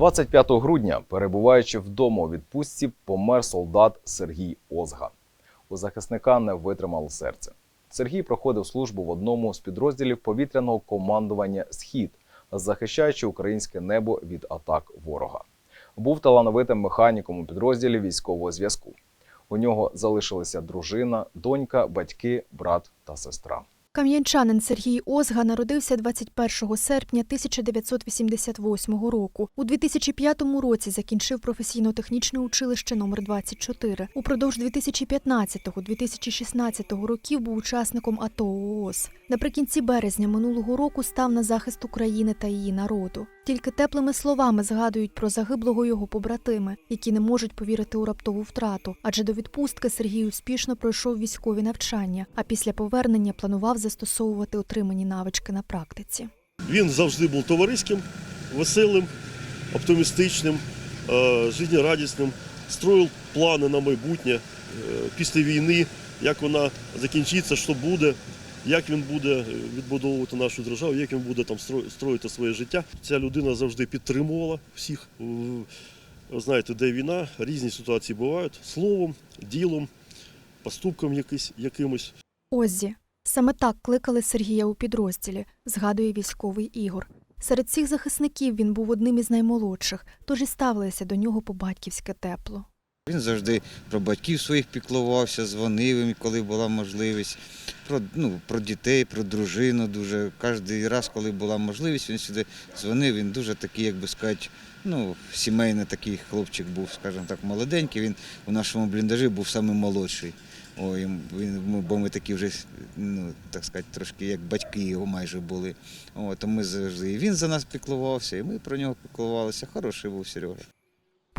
25 грудня, перебуваючи вдома у відпустці, помер солдат Сергій Озга. У захисника не витримало серце. Сергій проходив службу в одному з підрозділів повітряного командування Схід, захищаючи українське небо від атак ворога. Був талановитим механіком у підрозділі військового зв'язку. У нього залишилися дружина, донька, батьки, брат та сестра. Кам'янчанин Сергій Озга народився 21 серпня 1988 року. У 2005 році закінчив професійно-технічне училище номер 24 Упродовж 2015-2016 років був учасником АТО ООС. Наприкінці березня минулого року став на захист України та її народу. Тільки теплими словами згадують про загиблого його побратими, які не можуть повірити у раптову втрату. Адже до відпустки Сергій успішно пройшов військові навчання, а після повернення планував застосовувати отримані навички на практиці. Він завжди був товариським, веселим, оптимістичним, е, життєрадісним, строїв плани на майбутнє е, після війни, як вона закінчиться, що буде, як він буде відбудовувати нашу державу, як він буде там строїти своє життя. Ця людина завжди підтримувала всіх. Ви знаєте, де війна, різні ситуації бувають словом, ділом, поступком якимось. Оззі. Саме так кликали Сергія у підрозділі, згадує військовий Ігор. Серед всіх захисників він був одним із наймолодших, тож і ставилися до нього по батьківське тепло. Він завжди про батьків своїх піклувався, дзвонив їм, коли була можливість. Про, ну, про дітей, про дружину дуже. Кожен раз, коли була можливість, він сюди дзвонив. Він дуже такий, як би сказати, ну, сімейний такий хлопчик був, скажімо так, молоденький. Він у нашому бліндажі був самий молодший. Ой, він, бо ми такі вже, ну, так сказати, трошки як батьки його майже були. О, то ми завжди, і він за нас піклувався, і ми про нього піклувалися. Хороший був Серега.